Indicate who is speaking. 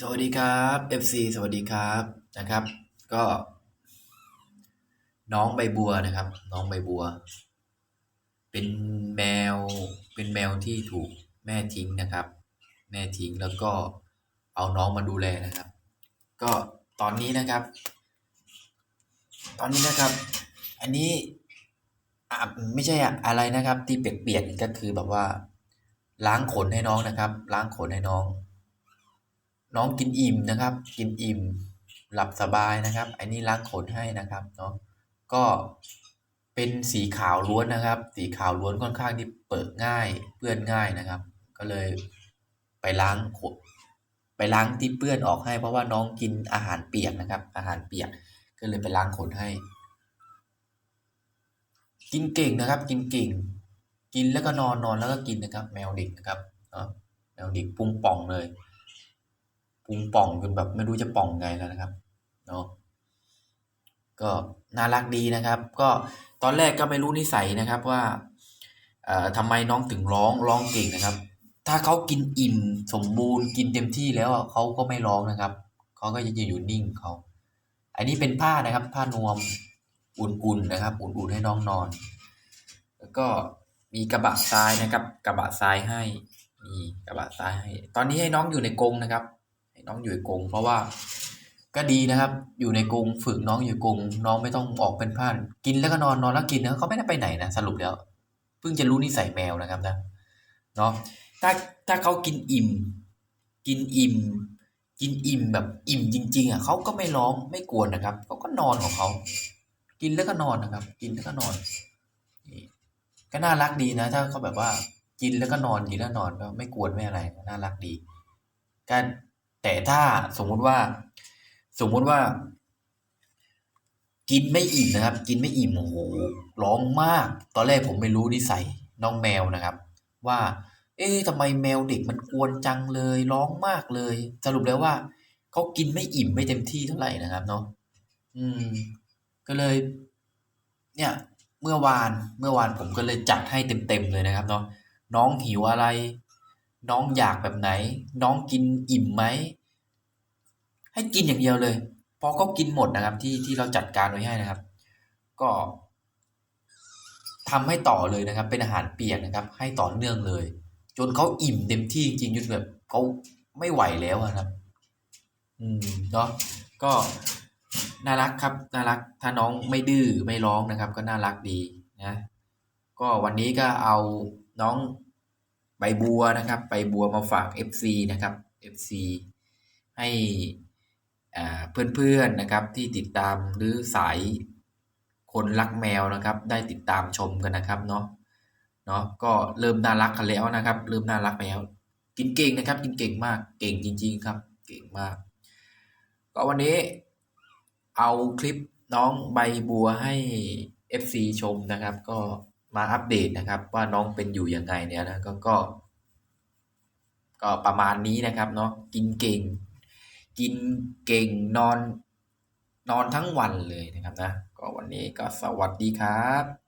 Speaker 1: สวัสดีครับ FC สวัสดีครับนะครับ ก็ น้องใบบัวนะครับ น้องใบบัว เป็นแมวเป็นแมวที่ถูกแม่ทิ้งนะครับ แม่ทิ้งแล้วก็เอาน้องมาดูแลนะครับ ก็ตอนนี้นะครับ ตอนนี้นะครับ อันนี้อะไม่ใช่อะอะไรนะครับ ที่เปียกๆก็คือแบบว่า ล้างขนให้น้องนะครับ ล้างขนให้น้อง น้องกินอิ่มนะครับ กินอิ่มหลับสบายนะครับ อันนี้ล้างขนให้นะครับเนาะก็เป็นสีขาวล้วนนะครับ สีขาวล้วนค่อนข้างที่เปิดง่ายเปื้อนง่ายนะครับ ก็เลยไปล้างขนไปล้างที่เปื้อนออกให้ เพราะว่าน้องกินอาหารเปียกนะครับ อาหารเปียกก็เลยไปล้างขนให้ กินเก่งนะครับ กินเก่ง กินแล้วก็นอนนอนแล้วก็กินนะครับ แมวเด็กนะครับเนาะแมวเด็กพุงป่องเลย พุงป่องจนแบบไม่รู้จะป่องไงแล้วนะครับเนาะก็น่ารักดีนะครับ ก็ตอนแรกก็ไม่รู้นิสัยนะครับว่าเอ่อทำไมน้องถึงร้องร้องเก่งนะครับ ถ้าเขากินอิ่มสมบูรณ์กินเต็มที่แล้วเขาก็ไม่ร้องนะครับเขาก็จะอยู่นิ่งเขา อันนี้เป็นผ้านะครับ ผ้านวมอุ่นๆนะครับ อุ่นๆให้น้องนอน แล้วก็มีกระบะทรายนะครับ กระบะทรายให้มีกระบะทรายให้ ตอนนี้ให้น้องอยู่ในกรงนะครับ น้องอยู่ในกรงเพราะว่าก็ดีนะครับ อยู่ในกรงฝึกน้องอยู่กรงน้องไม่ต้องออกเป็นพลาดกินแล้วก็นอนนอนแล้วกินนะเขาไม่ได้ไปไหนนะสรุปแล้ว เพิ่งจะรู้นิสัยแมวนะครับนะเนาะถ้าถ้าเขากินอิ่ม กินอิ่ม กินอิ่มแบบอิ่มจริง ๆอะเขาก็ไม่ร้องไม่กวนนะครับเขาก็นอนของเขากินแล้วก็นอนนะครับ กินแล้วก็นอนนี่ก็น่ารักดีนะ ถ้าเขาแบบว่ากินแล้วก็นอนกินแล้วนอนก็ไม่กวนไม่อะไรน่ารักดีก็ แต่ถ้าสมมุติว่า สมมุติว่า กินไม่อิ่มนะครับ กินไม่อิ่มโอ้โหร้องมาก ตอนแรกผมไม่รู้นิสัยน้องแมวนะครับ ว่า เอ๊ะทำไมแมวเด็กมันกวนจังเลยร้องมากเลย สรุปแล้วว่าเขากินไม่อิ่มไม่เต็มที่เท่าไหร่นะครับเนาะอืม ก็เลย เนี่ย เมื่อวานเมื่อวานผมก็เลยจัดให้เต็มๆเลยนะครับ เนาะน้องหิวอะไร น้องอยากแบบไหน น้องกินอิ่มไหม ให้กินอย่างเดียวเลยพอเขากินหมดนะครับ ที่ที่เราจัดการไว้ให้นะครับ ก็ทำให้ต่อเลยนะครับ เป็นอาหารเปียกนะครับ ให้ต่อเนื่องเลย จนเขาอิ่มเต็มที่จริงจนแบบเขาไม่ไหวแล้วอะครับ อืมเนาะก็น่ารักครับน่ารัก ถ้าน้องไม่ดื้อไม่ร้องนะครับ ก็น่ารักดีนะ ก็วันนี้ก็เอาน้อง ใบบัวนะครับใบบัวมาฝาก FC นะครับ FC ให้เพื่อนๆนะครับที่ติดตามหรือสายคนรักแมวนะครับ ได้ติดตามชมกันนะครับเนาะเนาะก็เริ่มน่ารักกันแล้วนะครับ เริ่มน่ารักแล้ว กินเก่งนะครับ กินเก่งมากเก่งจริง ๆ ครับ เก่งมาก ก็วันนี้เอาคลิปน้องใบบัวให้ FC ชมนะครับ ก็ มาอัปเดตนะครับ ว่าน้องเป็นอยู่ยังไงเนี่ยนะก็ก็ก็ประมาณนี้นะครับเนาะกินเก่ง กินเก่งนอน นอนทั้งวันเลยนะครับนะ ก็วันนี้ก็สวัสดีครับ